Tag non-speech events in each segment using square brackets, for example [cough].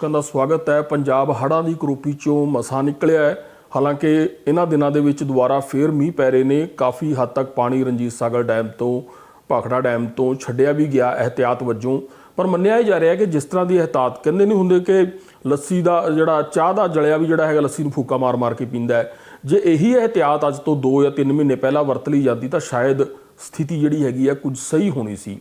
ਲੋਕਾਂ ਦਾ ਸਵਾਗਤ ਹੈ। ਪੰਜਾਬ ਹੜ੍ਹਾਂ ਦੀ ਕਰੋਪੀ ਚੋਂ ਮਸਾ ਨਿਕਲਿਆ ਹੈ। ਹਾਲਾਂਕਿ ਇਹਨਾਂ ਦਿਨਾਂ ਦੇ ਵਿੱਚ ਦੁਬਾਰਾ ਫੇਰ ਮੀਂਹ ਪੈ ਰਹੇ ਨੇ। ਕਾਫੀ ਹੱਦ ਤੱਕ ਪਾਣੀ ਰਣਜੀਤ ਸਾਗਰ ਡੈਮ ਤੋਂ, ਭਾਖੜਾ ਡੈਮ ਤੋਂ ਛੱਡਿਆ ਵੀ ਗਿਆ ਇਹਤਿਆਤ ਵਜੋਂ। ਪਰ ਮੰਨਿਆ ਹੀ ਜਾ ਰਿਹਾ ਕਿ ਜਿਸ ਤਰ੍ਹਾਂ ਦੀ ਇਹਤਿਆਤ ਕਹਿੰਦੇ ਨਹੀਂ ਹੁੰਦੇ ਕਿ ਲੱਸੀ ਦਾ ਜਿਹੜਾ ਚਾਹ ਦਾ ਜਲਿਆ ਵੀ ਜਿਹੜਾ ਹੈਗਾ ਲੱਸੀ ਨੂੰ ਫੂਕਾ ਮਾਰ ਮਾਰ ਕੇ ਪੀਂਦਾ ਹੈ। ਜੇ ਇਹੀ ਇਹਤਿਆਤ ਅੱਜ ਤੋਂ 2 ਜਾਂ 3 ਮਹੀਨੇ ਪਹਿਲਾਂ ਵਰਤ ਲਈ ਜਾਂਦੀ ਤਾਂ ਸ਼ਾਇਦ ਸਥਿਤੀ ਜਿਹੜੀ ਹੈਗੀ ਆ ਕੁਝ ਸਹੀ ਹੋਣੀ ਸੀ।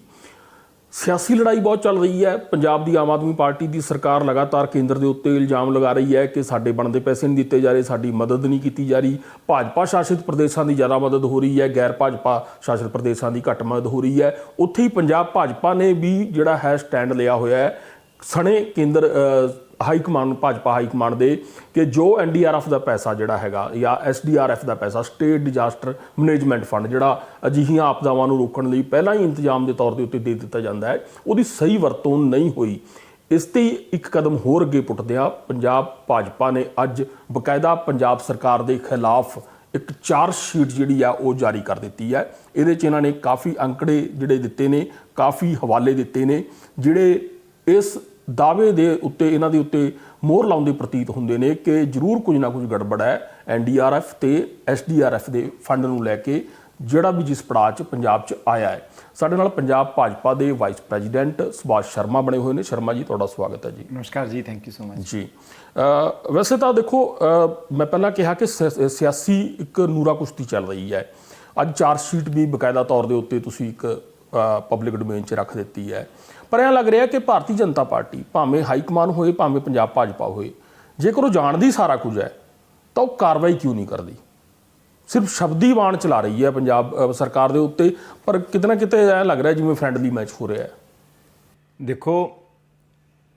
ਸਿਆਸੀ ਲੜਾਈ ਬਹੁਤ ਚੱਲ ਰਹੀ ਹੈ। ਪੰਜਾਬ ਦੀ ਆਮ ਆਦਮੀ ਪਾਰਟੀ ਦੀ ਸਰਕਾਰ ਲਗਾਤਾਰ ਕੇਂਦਰ ਦੇ ਉੱਤੇ ਇਲਜ਼ਾਮ ਲਗਾ ਰਹੀ ਹੈ ਕਿ ਸਾਡੇ ਬਣਦੇ ਪੈਸੇ ਨਹੀਂ ਦਿੱਤੇ ਜਾ ਰਹੇ, ਸਾਡੀ ਮਦਦ ਨਹੀਂ ਕੀਤੀ ਜਾ ਰਹੀ। ਭਾਜਪਾ ਸ਼ਾਸਿਤ ਪ੍ਰਦੇਸ਼ਾਂ ਦੀ ਜ਼ਿਆਦਾ ਮਦਦ ਹੋ ਰਹੀ ਹੈ, ਗੈਰ ਭਾਜਪਾ ਸ਼ਾਸਿਤ ਪ੍ਰਦੇਸ਼ਾਂ ਦੀ ਘੱਟ ਮਦਦ ਹੋ ਰਹੀ ਹੈ। ਉੱਥੇ ਹੀ ਪੰਜਾਬ ਭਾਜਪਾ ਨੇ ਵੀ ਜਿਹੜਾ ਹੈ ਸਟੈਂਡ ਲਿਆ ਹੋਇਆ ਹੈ। ਸਣੇ ਕੇਂਦਰ high command, Bhajpa high command ਦੇ ਕਿ ਜੋ ਐਨਡੀਆਰਐਫ ਦਾ ਪੈਸਾ ਜਿਹੜਾ ਹੈਗਾ ਜਾਂ ਐਸਡੀਆਰਐਫ ਦਾ ਪੈਸਾ, ਸਟੇਟ ਡਿਜ਼ਾਸਟਰ ਮੈਨੇਜਮੈਂਟ ਫੰਡ, ਜਿਹੜਾ ਅਜਿਹੀਆਂ ਆਪਦਾਵਾਂ ਨੂੰ ਰੋਕਣ ਲਈ ਪਹਿਲਾਂ ਹੀ ਇੰਤਜ਼ਾਮ ਦੇ ਤੌਰ ਦੇ ਉੱਤੇ ਦੇ ਦਿੱਤਾ ਜਾਂਦਾ ਹੈ, ਉਹਦੀ ਸਹੀ ਵਰਤੋਂ ਨਹੀਂ ਹੋਈ। ਇਸ ਤੇ ਇੱਕ ਕਦਮ ਹੋਰ ਅੱਗੇ ਪੁੱਟਦਿਆਂ ਪੰਜਾਬ ਭਾਜਪਾ ਨੇ ਅੱਜ ਬਕਾਇਦਾ ਪੰਜਾਬ ਸਰਕਾਰ ਦੇ ਖਿਲਾਫ ਇੱਕ ਚਾਰ ਸ਼ੀਟ ਜਿਹੜੀ ਆ, ਉਹ ਜਾਰੀ ਕਰ ਦਿੱਤੀ ਹੈ। ਇਹਦੇ 'ਚ ਇਹਨਾਂ ਨੇ ਕਾਫੀ ਅੰਕੜੇ ਜਿਹੜੇ ਦਿੱਤੇ ਨੇ, ਕਾਫੀ ਹਵਾਲੇ ਦਿੱਤੇ ਨੇ, ਜਿਹੜੇ ਇਸ ਦਾਅਵੇ ਦੇ ਉੱਤੇ ਇਹਨਾਂ ਦੇ ਉੱਤੇ ਮੋਹਰ ਲਾਉਣ ਦੇ ਪ੍ਰਤੀਤ ਹੁੰਦੇ ਨੇ ਕਿ ਜ਼ਰੂਰ ਕੁਝ ਨਾ ਕੁਝ ਗੜਬੜ ਹੈ ਐਨਡੀਆਰਐਫ ਤੇ ਐਸਡੀਆਰਐਫ ਦੇ ਫੰਡ ਨੂੰ ਲੈ ਕੇ ਜਿਹੜਾ ਵੀ ਜਿਸ ਪੜਾਅ 'ਚ ਪੰਜਾਬ 'ਚ ਆਇਆ ਹੈ। ਸਾਡੇ ਨਾਲ ਪੰਜਾਬ ਭਾਜਪਾ ਦੇ ਵਾਈਸ ਪ੍ਰੈਜ਼ੀਡੈਂਟ ਸੁਭਾਸ਼ ਸ਼ਰਮਾ ਬਣੇ ਹੋਏ ਨੇ। ਸ਼ਰਮਾ ਜੀ ਤੁਹਾਡਾ ਸਵਾਗਤ ਹੈ ਜੀ। ਨਮਸਕਾਰ ਜੀ ਥੈਂਕ ਯੂ ਸੋ ਮਚ ਜੀ। ਵੈਸੇ ਤਾਂ ਦੇਖੋ ਮੈਂ ਪਹਿਲਾਂ ਕਿਹਾ ਕਿ ਸਿਆਸੀ ਇੱਕ ਨੂਰਾ ਕੁਸ਼ਤੀ ਚੱਲ ਰਹੀ ਹੈ। ਅੱਜ ਚਾਰ ਸ਼ੀਟ ਵੀ ਬਕਾਇਦਾ ਤੌਰ ਦੇ ਉੱਤੇ ਤੁਸੀਂ ਇੱਕ ਪਬਲਿਕ ਡੋਮੇਨ 'ਚ ਰੱਖ ਦਿੱਤੀ ਹੈ। ਪਰ ਇਹ ਲੱਗ ਰਿਹਾ ਕਿ ਭਾਰਤੀ ਜਨਤਾ ਪਾਰਟੀ ਭਾਵੇਂ ਹਾਈ ਕਮਾਨ ਹੋਏ, ਭਾਵੇਂ ਪੰਜਾਬ ਭਾਜਪਾ ਹੋਏ, ਜੇਕਰ ਉਹ ਜਾਣਦੀ ਸਾਰਾ ਕੁਝ ਹੈ, ਤਾਂ ਉਹ ਕਾਰਵਾਈ ਕਿਉਂ ਨਹੀਂ ਕਰਦੀ? ਸਿਰਫ ਸ਼ਬਦੀ ਬਾਣ ਚਲਾ ਰਹੀ ਹੈ ਪੰਜਾਬ ਸਰਕਾਰ ਦੇ ਉੱਤੇ, ਪਰ ਕਿਤੇ ਨਾ ਕਿਤੇ ਐ ਲੱਗ ਰਿਹਾ ਜਿਵੇਂ ਫ੍ਰੈਂਡਲੀ ਮੈਚ ਹੋ ਰਿਹਾ ਹੈ। ਦੇਖੋ,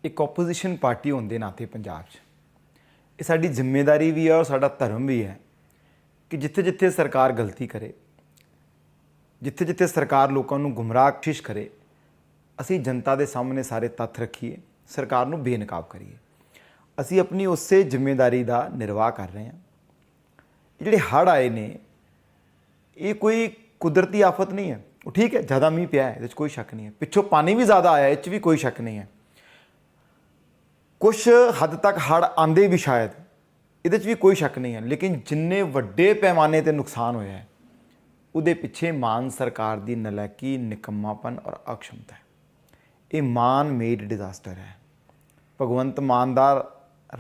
ਇੱਕ ਆਪੋਜੀਸ਼ਨ ਪਾਰਟੀ ਹੋਣ ਦੇ ਨਾਤੇ ਪੰਜਾਬ 'ਚ, ਇਹ ਸਾਡੀ ਜ਼ਿੰਮੇਵਾਰੀ ਵੀ ਹੈ ਔਰ ਸਾਡਾ ਧਰਮ ਵੀ ਹੈ ਕਿ ਜਿੱਥੇ ਜਿੱਥੇ ਸਰਕਾਰ ਗਲਤੀ ਕਰੇ ਜਿੱਥੇ ਜਿੱਥੇ ਸਰਕਾਰ ਲੋਕਾਂ ਨੂੰ ਗੁੰਮਰਾਹ ਕੋਸ਼ਿਸ਼ ਕਰੇ, ਅਸੀਂ ਜਨਤਾ ਦੇ ਸਾਹਮਣੇ ਸਾਰੇ ਤੱਥ ਰੱਖੀਏ, ਸਰਕਾਰ ਨੂੰ ਬੇਨਕਾਬ ਕਰੀਏ। ਅਸੀਂ ਆਪਣੀ ਉਸੇ ਜ਼ਿੰਮੇਵਾਰੀ ਦਾ ਨਿਰਵਾਹ ਕਰ ਰਹੇ ਹਾਂ। ਇਹ ਜਿਹੜੇ ਹੜ੍ਹ ਆਏ ਨੇ, ਇਹ ਕੋਈ ਕੁਦਰਤੀ ਆਫਤ ਨਹੀਂ ਹੈ। ਉਹ ਠੀਕ ਹੈ, ਜ਼ਿਆਦਾ ਮੀਂਹ ਪਿਆ ਹੈ, ਇਹਦੇ 'ਚ ਕੋਈ ਸ਼ੱਕ ਨਹੀਂ ਹੈ। ਪਿੱਛੋਂ ਪਾਣੀ ਵੀ ਜ਼ਿਆਦਾ ਆਇਆ, ਇਹ 'ਚ ਵੀ ਕੋਈ ਸ਼ੱਕ ਨਹੀਂ ਹੈ। ਕੁਝ ਹੱਦ ਤੱਕ ਹੜ੍ਹ ਆਂਦੇ ਵੀ ਸ਼ਾਇਦ, ਇਹਦੇ 'ਚ ਵੀ ਕੋਈ ਸ਼ੱਕ ਨਹੀਂ ਹੈ। ਲੇਕਿਨ ਜਿੰਨੇ ਵੱਡੇ ਪੈਮਾਨੇ ਤੇ ਨੁਕਸਾਨ ਹੋਇਆ ਹੈ ਉਹਦੇ ਪਿੱਛੇ ਮਾਨ ਸਰਕਾਰ ਦੀ ਨਲਾਇਕੀ ਨਿਕੰਮਾਪਨ ਔਰ ਅਕਸ਼ਮਤਾ ਹੈ। ਇਹ ਮਾਨ ਮੇਡ ਡਿਜ਼ਾਸਟਰ ਹੈ। ਭਗਵੰਤ ਮਾਨ ਦਾ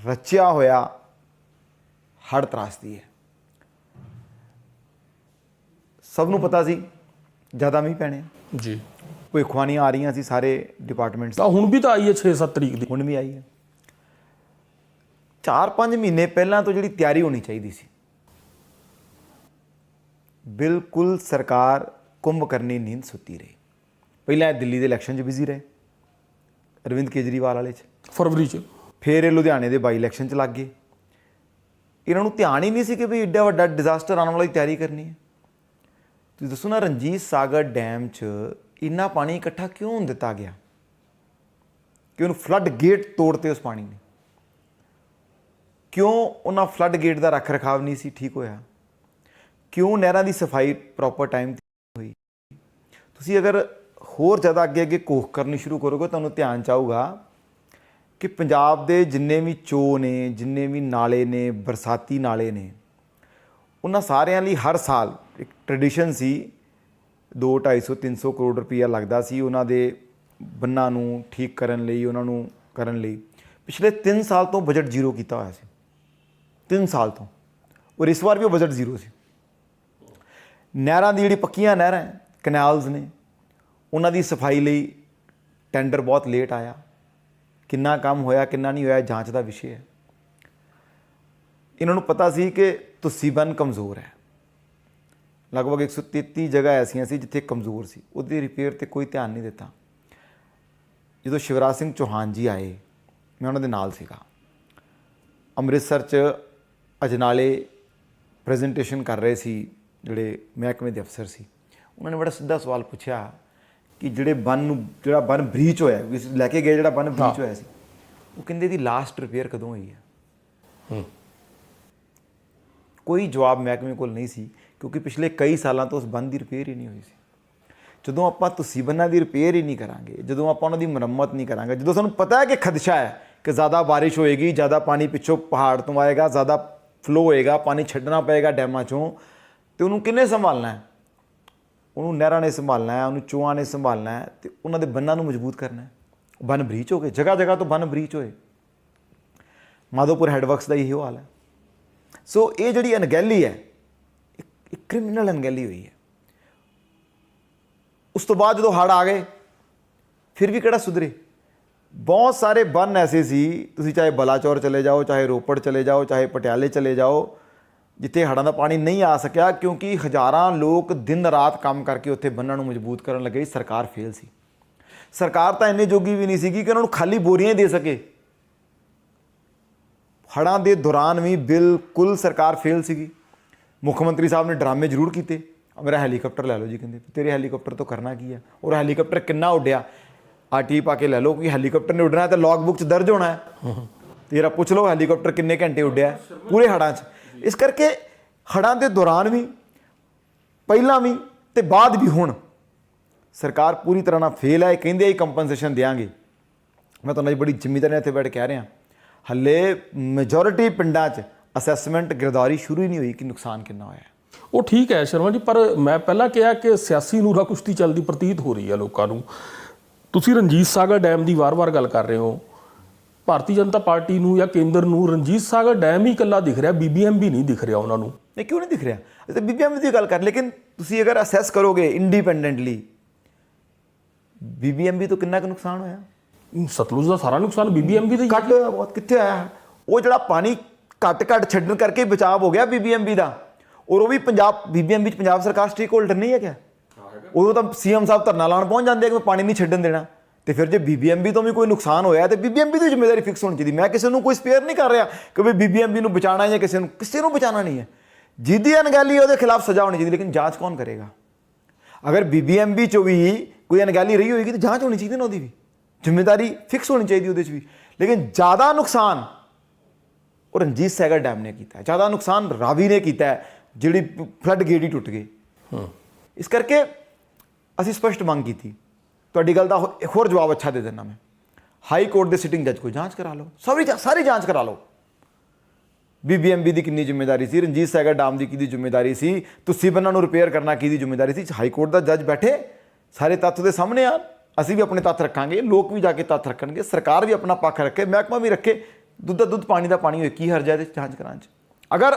ਰਚਿਆ ਹੋਇਆ ਹੜ੍ਹ ਤਰਾਸਦੀ ਹੈ। ਸਭ ਨੂੰ ਪਤਾ ਸੀ ਜ਼ਿਆਦਾ ਮੀਂਹ ਪੈਣੇ। ਜੀ। ਭਵਿੱਖਬਾਣੀਆਂ ਆ ਰਹੀਆਂ ਸੀ ਸਾਰੇ ਡਿਪਾਰਟਮੈਂਟਸ ਤਾਂ ਹੁਣ ਵੀ ਤਾਂ ਆਈ ਹੈ 6-7 ਤਰੀਕ ਦੀ। ਹੁਣ ਵੀ ਆਈ ਹੈ। 4-5 ਮਹੀਨੇ ਪਹਿਲਾਂ ਤੋਂ ਜਿਹੜੀ ਤਿਆਰੀ ਹੋਣੀ ਚਾਹੀਦੀ ਸੀ ਬਿਲਕੁਲ ਸਰਕਾਰ ਕੁੰਭ ਕਰਨੀ ਨੀਂਦ ਸੁੱਤੀ ਰਹੀ। ਪਹਿਲਾਂ ਇਹ ਦਿੱਲੀ ਦੇ ਇਲੈਕਸ਼ਨ 'ਚ ਬਿਜ਼ੀ ਰਹੇ। ਅਰਵਿੰਦ ਕੇਜਰੀਵਾਲ ਵਾਲੇ 'ਚ। ਫਰਵਰੀ 'ਚ। ਫਿਰ ਇਹ ਲੁਧਿਆਣੇ ਦੇ ਬਾਈ ਇਲੈਕਸ਼ਨ 'ਚ ਲੱਗ ਗਏ। ਇਹਨਾਂ ਨੂੰ ਧਿਆਨ ਹੀ ਨਹੀਂ ਸੀ ਕਿ ਵੀ ਏਡਾ ਵੱਡਾ ਡਿਜ਼ਾਸਟਰ ਆਉਣ ਵਾਲੀ ਤਿਆਰੀ ਕਰਨੀ ਹੈ। ਤੁਸੀਂ ਦੱਸੋ ਨਾ ਰਣਜੀਤ ਸਾਗਰ ਡੈਮ 'ਚ ਇੰਨਾ ਪਾਣੀ ਇਕੱਠਾ ਕਿਉਂ ਦਿੱਤਾ ਗਿਆ? ਕਿ ਉਹਨੂੰ ਫਲੱਡ ਗੇਟ ਤੋੜਤੇ ਉਸ ਪਾਣੀ ਨੇ। ਕਿਉਂ ਉਹਨਾਂ ਫਲੱਡ ਗੇਟ ਦਾ ਰੱਖ ਰਖਾਵ ਨਹੀਂ ਸੀ ਠੀਕ ਹੋਇਆ? ਕਿਉਂ ਨਹਿਰਾਂ ਦੀ ਸਫ਼ਾਈ ਪ੍ਰੋਪਰ ਟਾਈਮ ਤੇ ਹੋਈ? ਤੁਸੀਂ ਅਗਰ ਹੋਰ ਜ਼ਿਆਦਾ ਅੱਗੇ ਅੱਗੇ ਕੋਖ ਕਰਨੀ ਸ਼ੁਰੂ ਕਰੋਗੇ, ਤੁਹਾਨੂੰ ਧਿਆਨ ਚਾਹੂਗਾ ਕਿ ਪੰਜਾਬ ਦੇ ਜਿੰਨੇ ਵੀ ਚੋ ਨੇ, ਜਿੰਨੇ ਵੀ ਨਾਲੇ ਨੇ, ਬਰਸਾਤੀ ਨਾਲੇ ਨੇ, ਉਹਨਾਂ ਸਾਰਿਆਂ ਲਈ ਹਰ ਸਾਲ ਇੱਕ ਟ੍ਰੈਡੀਸ਼ਨ ਸੀ 2 250 300 ਕਰੋੜ ਰੁਪਈਆ ਲੱਗਦਾ ਸੀ ਉਹਨਾਂ ਦੇ ਬੰਨਾਂ ਨੂੰ ਠੀਕ ਕਰਨ ਲਈ, ਉਹਨਾਂ ਨੂੰ ਕਰਨ ਲਈ। ਪਿਛਲੇ 3 ਸਾਲ ਤੋਂ ਬਜਟ ਜ਼ੀਰੋ ਕੀਤਾ ਹੋਇਆ ਸੀ। 3 ਸਾਲ ਤੋਂ। ਔਰ ਇਸ ਵਾਰ ਵੀ ਉਹ ਬਜਟ ਜ਼ੀਰੋ ਸੀ। ਨਹਿਰਾਂ ਦੀ ਜਿਹੜੀ ਪੱਕੀਆਂ ਨਹਿਰਾਂ ਕੈਨਾਲਸ ਨੇ, ਉਹਨਾਂ ਦੀ ਸਫ਼ਾਈ ਲਈ ਟੈਂਡਰ ਬਹੁਤ ਲੇਟ ਆਇਆ। ਕਿੰਨਾ ਕੰਮ ਹੋਇਆ, ਕਿੰਨਾ ਨਹੀਂ ਹੋਇਆ ਜਾਂਚ ਦਾ ਵਿਸ਼ੇ ਹੈ। ਇਹਨਾਂ ਨੂੰ ਪਤਾ ਸੀ ਕਿ ਤੁਸੀਬਨ ਕਮਜ਼ੋਰ ਹੈ। ਲਗਭਗ 133 ਜਗ੍ਹਾ ਐਸੀਆਂ ਸੀ ਜਿੱਥੇ ਕਮਜ਼ੋਰ ਸੀ। ਉਹਦੀ ਰਿਪੇਅਰ ਤੇ ਕੋਈ ਧਿਆਨ ਨਹੀਂ ਦਿੱਤਾ। ਜਦੋਂ ਸ਼ਿਵਰਾਜ ਸਿੰਘ ਚੌਹਾਨ ਜੀ ਆਏ, ਮੈਂ ਉਹਨਾਂ ਦੇ ਨਾਲ ਸੀਗਾ। ਅੰਮ੍ਰਿਤਸਰ 'ਚ ਅਜਨਾਲੇ ਪ੍ਰੈਜੈਂਟੇਸ਼ਨ ਕਰ ਰਹੇ ਸੀ। ਜਿਹੜੇ ਮਹਿਕਮੇ ਦੇ ਅਫਸਰ ਸੀ ਉਹਨਾਂ ਨੇ ਬੜਾ ਸਿੱਧਾ ਸਵਾਲ ਪੁੱਛਿਆ ਕਿ ਜਿਹੜੇ ਬੰਨ ਨੂੰ ਜਿਹੜਾ ਬੰਨ ਬ੍ਰੀਚ ਹੋਇਆ ਵੀ ਲੈ ਕੇ ਗਏ ਜਿਹੜਾ ਬੰਨ ਬ੍ਰੀਚ ਹੋਇਆ ਸੀ ਉਹ ਕਹਿੰਦੇ ਦੀ ਲਾਸਟ ਰਿਪੇਅਰ ਕਦੋਂ ਹੋਈ ਹੈ? ਹੂੰ। ਕੋਈ ਜਵਾਬ ਮਹਿਕਮੇ ਕੋਲ ਨਹੀਂ ਸੀ ਕਿਉਂਕਿ ਪਿਛਲੇ ਕਈ ਸਾਲਾਂ ਤੋਂ ਉਸ ਬੰਦ ਦੀ ਰਿਪੇਅਰ ਹੀ ਨਹੀਂ ਹੋਈ ਸੀ। ਜਦੋਂ ਆਪਾਂ ਤੁਸੀਂ ਬੰਨਾਂ ਦੀ ਰਿਪੇਅਰ ਹੀ ਨਹੀਂ ਕਰਾਂਗੇ ਜਦੋਂ ਆਪਾਂ ਉਹਨਾਂ ਦੀ ਮੁਰੰਮਤ ਨਹੀਂ ਕਰਾਂਗੇ ਜਦੋਂ ਸਾਨੂੰ ਪਤਾ ਹੈ ਕਿ ਖਦਸ਼ਾ ਹੈ ਕਿ ਜ਼ਿਆਦਾ ਬਾਰਿਸ਼ ਹੋਏਗੀ ਜ਼ਿਆਦਾ ਪਾਣੀ ਪਿੱਛੋਂ ਪਹਾੜ ਤੋਂ ਆਏਗਾ ਜ਼ਿਆਦਾ ਫਲੋ ਹੋਏਗਾ ਪਾਣੀ ਛੱਡਣਾ ਪਏਗਾ ਡੈਮਾਂ ਚੋਂ ਤੇ ਉਹਨੂੰ ਕਿੰਨੇ ਸੰਭਾਲਣਾ ਹੈ? ਉਹਨੂੰ ਨਹਿਰਾਂ ਨੇ ਸੰਭਾਲਣਾ ਹੈ, ਉਹਨੂੰ ਚੋਆਂ ਨੇ ਸੰਭਾਲਣਾ ਹੈ ਤੇ ਉਹਨਾਂ ਦੇ ਬੰਨਾਂ ਨੂੰ ਮਜ਼ਬੂਤ ਕਰਨਾ ਹੈ। ਬਨ ਬਰੀਚ ਹੋ ਗਏ ਜਗ੍ਹਾ ਜਗ੍ਹਾ ਤੋਂ ਬੰਨ ਬਰੀਚ ਹੋਏ। ਮਾਧੋਪੁਰ ਹੈਡਵਰਕਸ ਦਾ ਇਹੀ ਹਾਲ ਹੈ। ਸੋ ਇਹ ਜਿਹੜੀ ਅਣਗਹਿਲੀ ਹੈ, ਇੱਕ ਕ੍ਰਿਮੀਨਲ ਅਣਗਹਿਲੀ ਹੋਈ ਹੈ। ਉਸ ਤੋਂ ਬਾਅਦ ਜਦੋਂ ਹੜ ਆ ਗਏ, ਫਿਰ ਵੀ ਕਿਹੜਾ ਸੁਧਰੇ? ਬਹੁਤ ਸਾਰੇ ਬੰਨ ਐਸੇ ਸੀ, ਤੁਸੀਂ ਚਾਹੇ ਬਲਾਚੌਰ ਚਲੇ ਜਾਓ, ਚਾਹੇ ਰੋਪੜ ਚਲੇ ਜਾਓ, ਚਾਹੇ ਪਟਿਆਲੇ ਚਲੇ ਜਾਓ ਜਿੱਥੇ ਹੜ੍ਹਾਂ ਦਾ ਪਾਣੀ ਨਹੀਂ ਆ ਸਕਿਆ, ਕਿਉਂਕਿ ਹਜ਼ਾਰਾਂ ਲੋਕ ਦਿਨ ਰਾਤ ਕੰਮ ਕਰਕੇ ਉੱਥੇ ਬੰਨਾਂ ਨੂੰ ਮਜ਼ਬੂਤ ਕਰਨ ਲੱਗੇ, ਸਰਕਾਰ ਫੇਲ ਸੀ। ਸਰਕਾਰ ਤਾਂ ਇੰਨੇ ਜੋਗੀ ਵੀ ਨਹੀਂ ਸੀਗੀ ਕਿ ਉਹਨਾਂ ਨੂੰ ਖਾਲੀ ਬੋਰੀਆਂ ਹੀ ਦੇ ਸਕੇ। ਹੜ੍ਹਾਂ ਦੇ ਦੌਰਾਨ ਵੀ ਬਿਲਕੁਲ ਸਰਕਾਰ ਫੇਲ ਸੀਗੀ। ਮੁੱਖ ਮੰਤਰੀ ਸਾਹਿਬ ਨੇ ਡਰਾਮੇ ਜ਼ਰੂਰ ਕੀਤੇ। ਮੇਰਾ ਹੈਲੀਕਾਪਟਰ ਲੈ ਲਓ ਜੀ ਕਹਿੰਦੇ, ਤੇਰੇ ਹੈਲੀਕਾਪਟਰ ਤੋਂ ਕਰਨਾ ਕੀ ਹੈ ਔਰ ਹੈਲੀਕਾਪਟਰ ਕਿੰਨਾ ਉੱਡਿਆ? ਆਰਟੀ ਪਾ ਕੇ ਲੈ ਲਓ ਕਿ ਹੈਲੀਕਾਪਟਰ ਨੇ ਉੱਡਣਾ ਤਾਂ ਲੌਗ ਬੁੱਕ 'ਚ ਦਰਜ ਹੋਣਾ ਹੈ। ਤੇਰਾ ਪੁੱਛ ਲਓ, ਹੈਲੀਕਾਪਟਰ ਕਿੰਨੇ ਘੰਟੇ ਉੱਡਿਆ ਪੂਰੇ ਹੜ੍ਹਾਂ 'ਚ। ਇਸ ਕਰਕੇ ਹੜ੍ਹਾਂ ਦੇ ਦੌਰਾਨ ਵੀ, ਪਹਿਲਾਂ ਵੀ ਤੇ ਬਾਅਦ ਵੀ ਹੁਣ ਸਰਕਾਰ ਪੂਰੀ ਤਰ੍ਹਾਂ ਨਾਲ ਫੇਲ ਹੈ ਕਹਿੰਦੇ ਆ ਕੰਪਨਸੇਸ਼ਨ ਦੇਾਂਗੇ ਮੈਂ ਤੁਹਾਨੂੰ ਅੱਜ ਬੜੀ ਜ਼ਿੰਮੇਵਾਰੀ ਨਾਲ ਇੱਥੇ ਬੈਠ ਕੇ ਕਹਿ ਰਿਹਾ। ਹੱਲੇ ਮੈਜੋਰਿਟੀ ਪਿੰਡਾਂ 'ਚ ਅਸੈਸਮੈਂਟ ਗਿਰਦਾਰੀ ਸ਼ੁਰੂ ਹੀ ਨਹੀਂ ਹੋਈ ਕਿ ਨੁਕਸਾਨ ਕਿੰਨਾ ਹੋਇਆ। ਉਹ ਠੀਕ ਹੈ ਸ਼ਰਮਾ ਜੀ, ਪਰ ਮੈਂ ਪਹਿਲਾਂ ਕਿਹਾ ਕਿ ਸਿਆਸੀ ਨੂਰਾ ਕੁਸ਼ਤੀ ਚੱਲਦੀ ਪ੍ਰਤੀਤ ਹੋ ਰਹੀ ਹੈ ਲੋਕਾਂ ਨੂੰ। ਤੁਸੀਂ ਰਣਜੀਤ ਸਾਗਰ ਡੈਮ ਦੀ ਵਾਰ-ਵਾਰ ਗੱਲ ਕਰ ਰਹੇ ਹੋ। ਭਾਰਤੀ ਜਨਤਾ ਪਾਰਟੀ ਨੂੰ ਜਾਂ ਕੇਂਦਰ ਨੂੰ ਰਣਜੀਤ ਸਾਗਰ ਡੈਮ ਹੀ ਇਕੱਲਾ ਦਿਖ ਰਿਹਾ ਬੀਬੀਐਮਬੀ ਨਹੀਂ ਦਿਖ ਰਿਹਾ ਉਹਨਾਂ ਨੂੰ। ਨਹੀਂ ਕਿਉਂ ਨਹੀਂ ਦਿਖ ਰਿਹਾ? ਅਸੀਂ ਤਾਂ ਬੀਬੀਐਮ ਦੀ ਗੱਲ ਕਰ ਲੇਕਿਨ ਤੁਸੀਂ ਅਗਰ ਅਸੈਸ ਕਰੋਗੇ ਇੰਡੀਪੈਂਡੈਂਟਲੀ ਬੀਬੀਐਮਬੀ ਤੋਂ ਕਿੰਨਾ ਕੁ ਨੁਕਸਾਨ ਹੋਇਆ? ਸਤਲੁਜ ਦਾ ਸਾਰਾ ਨੁਕਸਾਨ ਬੀਬੀਐਮਬੀ ਦਾ। ਘੱਟ ਹੋਇਆ ਬਹੁਤ ਕਿੱਥੇ ਆਇਆ? ਉਹ ਜਿਹੜਾ ਪਾਣੀ ਘੱਟ ਘੱਟ ਛੱਡਣ ਕਰਕੇ ਬਚਾਅ ਹੋ ਗਿਆ ਬੀਬੀਐਮਬੀ ਦਾ। ਔਰ ਉਹ ਵੀ ਪੰਜਾਬ ਬੀਬੀਐਮਬੀ ਚ ਪੰਜਾਬ ਸਰਕਾਰ ਸਟੇਕ ਹੋਲਡਰ ਨਹੀਂ ਹੈ ਕਿਆ? ਉਦੋਂ ਤਾਂ ਸੀਐਮ ਸਾਹਿਬ ਧਰਨਾ ਲਾਉਣ ਪਹੁੰਚ ਜਾਂਦੇ ਆ ਕਿ ਮੈਂ ਪਾਣੀ ਨਹੀਂ ਛੱਡਣ ਦੇਣਾ। ਤੇ ਫਿਰ ਜੇ ਬੀਬੀਐਮਬੀ ਤੋਂ ਵੀ ਕੋਈ ਨੁਕਸਾਨ ਹੋਇਆ ਤੇ ਬੀਬੀਐਮਬੀ ਦੀ ਜ਼ਿੰਮੇਵਾਰੀ ਫਿਕਸ ਹੋਣੀ ਚਾਹੀਦੀ। ਮੈਂ ਕਿਸੇ ਨੂੰ ਕੋਈ ਸਪੇਅਰ ਨਹੀਂ ਕਰ ਰਿਹਾ ਕਿ ਵੀ ਬੀਬੀਐਮਬੀ ਨੂੰ ਬਚਾਉਣਾ ਹੈ ਜਾਂ ਕਿਸੇ ਨੂੰ ਕਿਸੇ ਨੂੰ ਬਚਾਉਣਾ ਨਹੀਂ ਹੈ। ਜਿਹਦੀ ਅਣਗਹਿਲੀ ਉਹਦੇ ਖਿਲਾਫ ਸਜ਼ਾ ਹੋਣੀ ਚਾਹੀਦੀ ਲੇਕਿਨ ਜਾਂਚ ਕੌਣ ਕਰੇਗਾ? ਅਗਰ ਬੀਬੀਐਮਬੀ ਚੋਂ ਵੀ ਕੋਈ ਅਣਗਹਿਲੀ ਰਹੀ ਹੋਏਗੀ ਤਾਂ ਜਾਂਚ ਹੋਣੀ ਚਾਹੀਦੀ ਨਾ ਉਹਦੀ ਵੀ। ਜ਼ਿੰਮੇਵਾਰੀ ਫਿਕਸ ਹੋਣੀ ਚਾਹੀਦੀ ਉਹਦੇ 'ਚ ਵੀ। ਲੇਕਿਨ ਜ਼ਿਆਦਾ ਨੁਕਸਾਨ ਉਹ ਰਣਜੀਤ ਸੈਗਰ ਡੈਮ ਨੇ ਕੀਤਾ ਹੈ। ਜ਼ਿਆਦਾ ਨੁਕਸਾਨ ਰਾਵੀ ਨੇ ਕੀਤਾ ਹੈ ਜਿਹੜੀ ਫਲੱਡ ਗੇਟ ਹੀ ਟੁੱਟ ਗਈ ਇਸ ਕਰਕੇ ਅਸੀਂ ਸਪਸ਼ਟ ਮੰਗ ਕੀਤੀ ਤੁਹਾਡੀ ਗੱਲ ਦਾ ਹੋਰ ਜਵਾਬ ਅੱਛਾ ਦੇ ਦੇਣਾ ਮੈਂ। ਹਾਈ ਕੋਰਟ ਦੇ ਸਿਟਿੰਗ ਜੱਜ ਕੋਈ ਜਾਂਚ ਕਰਾ ਲਓ। ਸਾਰੀ ਜਾਂ- ਸਾਰੀ ਜਾਂਚ ਕਰਾ ਲਓ। ਬੀਬੀਐਮਬੀ ਦੀ ਕਿੰਨੀ ਜ਼ਿੰਮੇਵਾਰੀ ਸੀ? ਰਣਜੀਤ ਸੈਗਰ ਡਾਮ ਦੀ ਕਿਹਦੀ ਜ਼ਿੰਮੇਵਾਰੀ ਸੀ? ਤੁਸੀਂ ਬੰਨਾਂ ਨੂੰ ਰਿਪੇਅਰ ਕਰਨਾ ਕਿਹਦੀ ਜ਼ਿੰਮੇਵਾਰੀ ਸੀ? ਹਾਈ ਕੋਰਟ ਦਾ ਜੱਜ ਬੈਠੇ। ਸਾਰੇ ਤੱਥ ਦੇ ਸਾਹਮਣੇ ਆ। ਅਸੀਂ ਵੀ ਆਪਣੇ ਤੱਥ ਰੱਖਾਂਗੇ। ਲੋਕ ਵੀ ਜਾ ਕੇ ਤੱਥ ਰੱਖਣਗੇ। ਸਰਕਾਰ ਵੀ ਆਪਣਾ ਪੱਖ ਰੱਖੇ। ਮਹਿਕਮਾ ਵੀ ਰੱਖੇ। ਦੁੱਧ ਦਾ ਦੁੱਧ, ਪਾਣੀ ਦਾ ਪਾਣੀ ਹੋਏ। ਕੀ ਹਰਜ ਹੈ ਇਹਦੇ 'ਚ ਜਾਂਚ ਕਰਾਂ ਚ? ਅਗਰ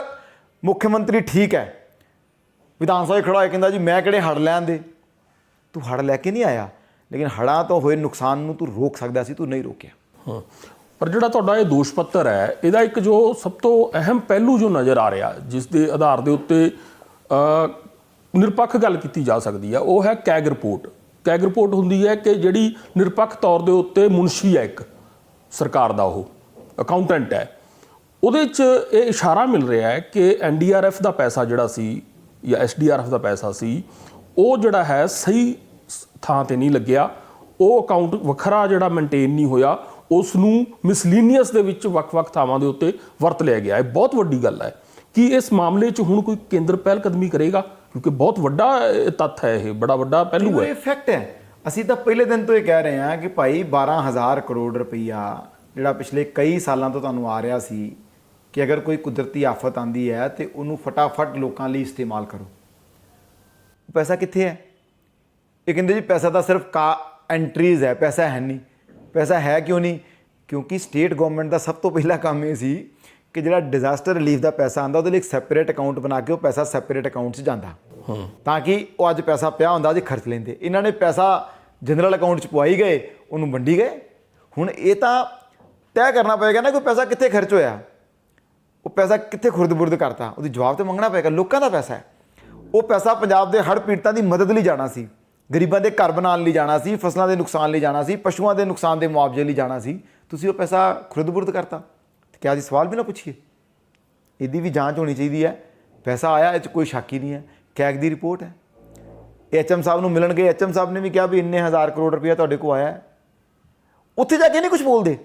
ਮੁੱਖ ਮੰਤਰੀ ਠੀਕ ਹੈ, ਵਿਧਾਨ ਸਭਾ 'ਚ ਖੜਾ ਹੋਇਆ, ਕਹਿੰਦਾ ਜੀ, ਮੈਂ ਕਿਹੜੇ ਹੜ ਲੈਣ ਦੇ? ਤੂੰ ਹੜ ਲੈ ਕੇ ਨਹੀਂ ਆਇਆ। ਲੇਕਿਨ ਹੜਾਂ ਤੋਂ ਹੋਏ ਨੁਕਸਾਨ ਨੂੰ ਤੂੰ ਰੋਕ ਸਕਦਾ ਸੀ, ਤੂੰ ਨਹੀਂ ਰੋਕਿਆ ਹਾਂ। ਪਰ ਜਿਹੜਾ ਤੁਹਾਡਾ ਇਹ ਦੋਸ਼ ਪੱਤਰ ਹੈ, ਇਹਦਾ ਇੱਕ ਜੋ ਸਭ ਤੋਂ ਅਹਿਮ ਪਹਿਲੂ ਜੋ ਨਜ਼ਰ ਆ ਰਿਹਾ, ਜਿਸ ਦੇ ਆਧਾਰ ਦੇ ਉੱਤੇ ਨਿਰਪੱਖ ਗੱਲ ਕੀਤੀ ਜਾ ਸਕਦੀ ਹੈ ਉਹ ਹੈ ਕੈਗ ਰਿਪੋਰਟ ਕੈਗ ਰਿਪੋਰਟ ਹੁੰਦੀ ਹੈ ਕਿ ਜਿਹੜੀ ਨਿਰਪੱਖ ਤੌਰ ਦੇ ਉੱਤੇ ਮੁਨਸ਼ੀ ਹੈ ਇੱਕ ਸਰਕਾਰ ਦਾ ਉਹ ਅਕਾਊਂਟੈਂਟ ਹੈ ਉਹਦੇ 'ਚ ਇਹ ਇਸ਼ਾਰਾ ਮਿਲ ਰਿਹਾ ਹੈ ਕਿ ਐਨਡੀਆਰਐਫ ਦਾ ਪੈਸਾ ਜਿਹੜਾ ਸੀ ਜਾਂ ਐਸਡੀਆਰਐਫ ਦਾ ਪੈਸਾ ਸੀ, ਉਹ ਜਿਹੜਾ ਹੈ ਸਹੀ ਥਾਂ ਤੇ ਨਹੀਂ ਲੱਗਿਆ। ਉਹ ਅਕਾਊਂਟ ਵੱਖਰਾ ਜਿਹੜਾ ਮੇਨਟੇਨ ਨਹੀਂ ਹੋਇਆ ਉਸ ਨੂੰ ਮਿਸਲੀਨੀਅਸ ਦੇ ਵਿੱਚ ਵੱਖ-ਵੱਖ ਥਾਵਾਂ ਦੇ ਉੱਤੇ ਵਰਤ ਲਿਆ ਗਿਆ। ਇਹ ਬਹੁਤ ਵੱਡੀ ਗੱਲ ਹੈ ਕੀ ਇਸ ਮਾਮਲੇ 'ਚ ਹੁਣ ਕੋਈ ਕੇਂਦਰ ਪਹਿਲ ਕਦਮੀ ਕਰੇਗਾ ਕਿਉਂਕਿ ਬਹੁਤ ਵੱਡਾ ਤੱਥ ਹੈ ਇਹ ਬੜਾ ਵੱਡਾ ਪਹਿਲੂ ਹੈ। ਇਹ ਫੈਕਟ ਹੈ ਅਸੀਂ ਤਾਂ ਪਹਿਲੇ ਦਿਨ ਤੋਂ ਇਹ ਕਹਿ ਰਹੇ ਹਾਂ ਕਿ ਭਾਈ 12000 ਕਰੋੜ ਰੁਪਈਆ ਜਿਹੜਾ ਪਿਛਲੇ ਕਈ ਸਾਲਾਂ ਤੋਂ ਤੁਹਾਨੂੰ ਆ ਰਿਹਾ ਸੀ ਕਿ ਅਗਰ ਕੋਈ ਕੁਦਰਤੀ ਆਫਤ ਆਂਦੀ ਹੈ ਤੇ ਉਹਨੂੰ ਫਟਾਫਟ ਲੋਕਾਂ ਲਈ ਇਸਤੇਮਾਲ ਕਰੋ। ਪੈਸਾ ਕਿੱਥੇ ਹੈ? ਇਹ ਕਹਿੰਦੇ ਜੀ ਪੈਸਾ ਤਾਂ ਸਿਰਫ ਕਾ ਐਂਟਰੀਜ਼ ਹੈ ਪੈਸਾ ਹੈ ਨਹੀਂ। ਪੈਸਾ ਹੈ ਕਿਉਂ ਨਹੀਂ? ਕਿਉਂਕਿ ਸਟੇਟ ਗਵਰਨਮੈਂਟ ਦਾ ਸਭ ਤੋਂ ਪਹਿਲਾ ਕੰਮ ਇਹ ਸੀ ਕਿ ਜਿਹੜਾ ਡਿਜ਼ਾਸਟਰ ਰਿਲੀਫ ਦਾ ਪੈਸਾ ਆਂਦਾ ਉਹਦੇ ਲਈ ਇੱਕ ਸੈਪਰੇਟ ਅਕਾਊਂਟ ਬਣਾ ਕੇ ਉਹ ਪੈਸਾ ਸੈਪਰੇਟ ਅਕਾਊਂਟ 'ਚ ਜਾਂਦਾ। ਤਾਂ ਕਿ ਉਹ ਅੱਜ ਪੈਸਾ ਪਿਆ ਹੁੰਦਾ ਅੱਜ ਖਰਚ ਲੈਂਦੇ। ਇਹਨਾਂ ਨੇ ਪੈਸਾ ਜਨਰਲ ਅਕਾਊਂਟ 'ਚ ਪਵਾਈ ਗਏ ਉਹਨੂੰ ਵੰਡੀ ਗਏ। ਹੁਣ ਇਹ ਤਾਂ ਤੈਅ ਕਰਨਾ ਪਏਗਾ ਨਾ ਕਿ ਉਹ ਪੈਸਾ ਕਿੱਥੇ ਖਰਚ ਹੋਇਆ। ਉਹ ਪੈਸਾ ਕਿੱਥੇ ਖੁਰਦ-ਬੁਰਦ ਕਰਤਾ। ਉਹਦੀ ਜਵਾਬ ਤੇ ਮੰਗਣਾ ਪਏਗਾ ਲੋਕਾਂ ਦਾ ਪੈਸਾ ਹੈ। ਉਹ ਪੈਸਾ ਪੰਜਾਬ ਦੇ ਹੜ੍ਹ ਪੀੜਤਾਂ ਦੀ ਮਦਦ ਲਈ ਜਾਣਾ ਸੀ। ਗਰੀਬਾਂ ਦੇ ਘਰ ਬਣਾਉਣ ਲਈ ਜਾਣਾ ਸੀ, ਫਸਲਾਂ ਦੇ ਨੁਕਸਾਨ ਲਈ ਜਾਣਾ ਸੀ, ਪਸ਼ੂਆਂ ਦੇ ਨੁਕਸਾਨ ਦੇ ਮੁਆਵਜ਼ੇ ਲਈ ਜਾਣਾ ਸੀ। ਤੁਸੀਂ ਉਹ ਪੈਸਾ ਖੁਰਦ-ਬੁਰਦ ਕਰਤਾ। ਤੇ ਕਿਆ ਜੀ, ਸਵਾਲ ਵੀ ਨਾ ਪੁੱਛੀਏ। ਇਹਦੀ ਵੀ ਜਾਂਚ ਹੋਣੀ ਚਾਹੀਦੀ ਹੈ। ਪੈਸਾ ਆਇਆ, ਇਹ 'ਚ ਕੋਈ ਸ਼ੱਕ ਹੀ ਨਹੀਂ ਹੈ। ਕੈਗ ਦੀ ਰਿਪੋਰਟ ਹੈ। ਐਚਐਮ ਸਾਹਿਬ ਨੂੰ ਮਿਲਣ ਗਏ ਐਚਐਮ ਸਾਹਿਬ ਨੇ ਵੀ ਕਿਹਾ ਵੀ ਇੰਨੇ ਹਜ਼ਾਰ ਕਰੋੜ ਰੁਪਇਆ ਤੁਹਾਡੇ ਕੋਲ ਆਇਆ ਉੱਥੇ ਜਾ ਕੇ ਨਹੀਂ ਕੁਝ ਬੋਲਦੇ।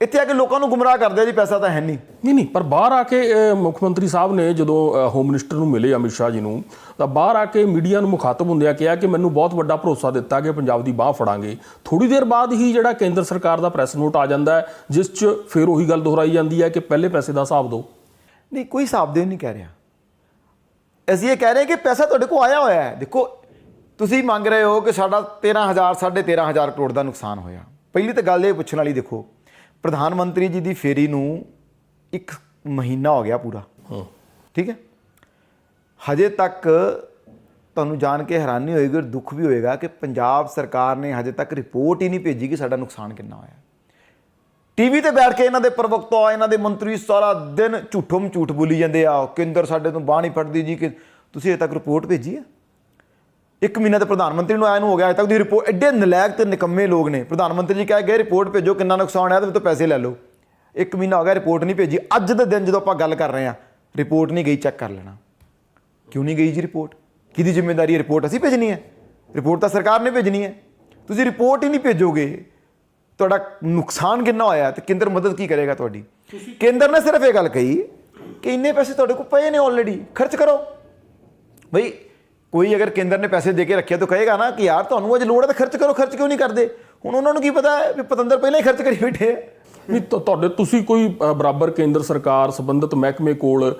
ਇੱਥੇ ਆ ਕੇ ਲੋਕਾਂ ਨੂੰ ਗੁੰਮਰਾਹ ਕਰਦੇ ਆ ਜੀ ਪੈਸਾ ਤਾਂ ਹੈ ਨਹੀਂ। ਨਹੀਂ ਨਹੀਂ ਪਰ ਬਾਹਰ ਆ ਕੇ ਮੁੱਖ ਮੰਤਰੀ ਸਾਹਿਬ ਨੇ ਜਦੋਂ ਹੋਮ ਮਿਨਿਸਟਰ ਨੂੰ ਮਿਲੇ ਅਮਿਤ ਸ਼ਾਹ ਜੀ ਨੂੰ ਤਾਂ ਬਾਹਰ ਆ ਕੇ ਮੀਡੀਆ ਨੂੰ ਮੁਖਾਤਬ ਹੁੰਦਿਆਂ ਕਿਹਾ ਕਿ ਮੈਨੂੰ ਬਹੁਤ ਵੱਡਾ ਭਰੋਸਾ ਦਿੱਤਾ ਕਿ ਪੰਜਾਬ ਦੀ ਬਾਹ ਫੜਾਂਗੇ। ਥੋੜੀ ਦੇਰ ਬਾਅਦ ਹੀ ਜਿਹੜਾ ਕੇਂਦਰ ਸਰਕਾਰ ਦਾ ਪ੍ਰੈਸ ਨੋਟ ਆ ਜਾਂਦਾ ਹੈ ਜਿਸ 'ਚ ਫਿਰ ਉਹੀ ਗੱਲ ਦੁਹਰਾਈ ਜਾਂਦੀ ਹੈ ਕਿ ਪਹਿਲੇ ਪੈਸੇ ਦਾ ਹਿਸਾਬ ਦਿਓ। ਨਹੀਂ ਕੋਈ ਹਿਸਾਬ ਦੇ ਨਹੀਂ ਕਹਿ ਰਿਹਾ। ਅਸੀਂ ਇਹ ਕਹਿ ਰਹੇ ਕਿ ਪੈਸਾ ਤੁਹਾਡੇ ਕੋਲ ਆਇਆ ਹੋਇਆ ਹੈ। ਦੇਖੋ ਤੁਸੀਂ ਮੰਗ ਰਹੇ ਹੋ ਕਿ ਸਾਡਾ 13000 13500 ਕਰੋੜ ਦਾ ਨੁਕਸਾਨ ਹੋਇਆ। ਪਹਿਲੀ ਤਾਂ ਗੱਲ ਇਹ ਪੁੱਛਣ ਵਾਲੀ ਦੇਖੋ ਪ੍ਰਧਾਨ ਮੰਤਰੀ ਜੀ ਦੀ ਫੇਰੀ ਨੂੰ ਇੱਕ ਮਹੀਨਾ ਹੋ ਗਿਆ ਪੂਰਾ। ਹਾਂ। ਠੀਕ ਹੈ? ਹਜੇ ਤੱਕ ਤੁਹਾਨੂੰ ਜਾਣ ਕੇ ਹੈਰਾਨੀ ਹੋਏਗੀ ਔਰ ਦੁੱਖ ਵੀ ਹੋਏਗਾ ਕਿ ਪੰਜਾਬ ਸਰਕਾਰ ਨੇ ਹਜੇ ਤੱਕ ਰਿਪੋਰਟ ਹੀ ਨਹੀਂ ਭੇਜੀ ਕਿ ਸਾਡਾ ਨੁਕਸਾਨ ਕਿੰਨਾ ਹੋਇਆ। ਟੀਵੀ ਤੇ ਬੈਠ ਕੇ ਇਹਨਾਂ ਦੇ ਪ੍ਰਵਕਤਾ ਇਹਨਾਂ ਦੇ ਮੰਤਰੀ ਸਾਰਾ ਦਿਨ ਝੂਠਮ ਝੂਠ ਬੋਲੀ ਜਾਂਦੇ ਆ। ਕੇਂਦਰ ਸਾਡੇ ਤੋਂ ਬਾਹ ਨਹੀਂ ਫੜਦੀ ਜੀ ਕਿ ਤੁਸੀਂ ਹਜੇ ਤੱਕ ਰਿਪੋਰਟ ਭੇਜੀ ਹੈ? ਇੱਕ ਮਹੀਨਾ ਤੇ ਪ੍ਰਧਾਨ ਮੰਤਰੀ ਨੂੰ ਆਇਆ ਨੂੰ ਹੋ ਗਿਆ ਅਜੇ ਤੱਕ ਦੀ ਰਿਪੋਰਟ ਐਡੇ ਨਲਾਇਕ ਤੇ ਨਿਕੰਮੇ ਲੋਕ ਨੇ। ਪ੍ਰਧਾਨ ਮੰਤਰੀ ਜੀ ਕਹਿ ਗਏ ਰਿਪੋਰਟ ਭੇਜੋ ਕਿੰਨਾ ਨੁਕਸਾਨ ਆਇਆ ਤੇ ਤੋਂ ਪੈਸੇ ਲੈ ਲਓ। ਇੱਕ ਮਹੀਨਾ ਹੋ ਗਿਆ ਰਿਪੋਰਟ ਨਹੀਂ ਭੇਜੀ। ਅੱਜ ਦੇ ਦਿਨ ਜਦੋਂ ਆਪਾਂ ਗੱਲ ਕਰ ਰਹੇ ਹਾਂ ਰਿਪੋਰਟ ਨਹੀਂ ਗਈ ਚੈੱਕ ਕਰ ਲੈਣਾ। ਕਿਉਂ ਨਹੀਂ ਗਈ ਜੀ ਰਿਪੋਰਟ ਕਿਹਦੀ ਜ਼ਿੰਮੇਵਾਰੀ ਹੈ? ਰਿਪੋਰਟ ਅਸੀਂ ਭੇਜਣੀ ਹੈ। ਰਿਪੋਰਟ ਤਾਂ ਸਰਕਾਰ ਨੇ ਭੇਜਣੀ ਹੈ। ਤੁਸੀਂ ਰਿਪੋਰਟ ਹੀ ਨਹੀਂ ਭੇਜੋਗੇ। ਤੁਹਾਡਾ ਨੁਕਸਾਨ ਕਿੰਨਾ ਹੋਇਆ ਤੇ ਕੇਂਦਰ ਮਦਦ ਕੀ ਕਰੇਗਾ ਤੁਹਾਡੀ? ਕੇਂਦਰ ਨੇ ਸਿਰਫ ਇਹ ਗੱਲ ਕਹੀ ਕਿ ਇੰਨੇ ਪੈਸੇ ਤੁਹਾਡੇ ਕੋਲ ਪਏ ਨੇ ਆਲਰੇਡੀ ਖਰਚ ਕਰੋ। ਬਈ ਕੋਈ ਅਗਰ ਕੇਂਦਰ ਨੇ ਪੈਸੇ ਦੇ ਕੇ ਰੱਖਿਆ ਤਾਂ ਕਹੇਗਾ ਨਾ ਕਿ ਯਾਰ ਤੁਹਾਨੂੰ ਅੱਜ ਲੋੜ ਹੈ ਤਾਂ ਖਰਚ ਕਰੋ ਖਰਚ ਕਿਉਂ ਨਹੀਂ ਕਰਦੇ? ਹੁਣ ਉਹਨਾਂ ਨੂੰ ਕੀ ਪਤਾ ਹੈ ਵੀ ਪਤੰਦਰ ਪਹਿਲਾਂ ਹੀ ਖਰਚ ਕਰੀ ਬੈਠੇ ਨਹੀਂ ਤਾਂ ਤੁਹਾਡੇ ਤੁਸੀਂ ਕੋਈ ਬਰਾਬਰ ਕੇਂਦਰ ਸਰਕਾਰ ਸੰਬੰਧਿਤ ਮਹਿਕਮੇ ਕੋਲ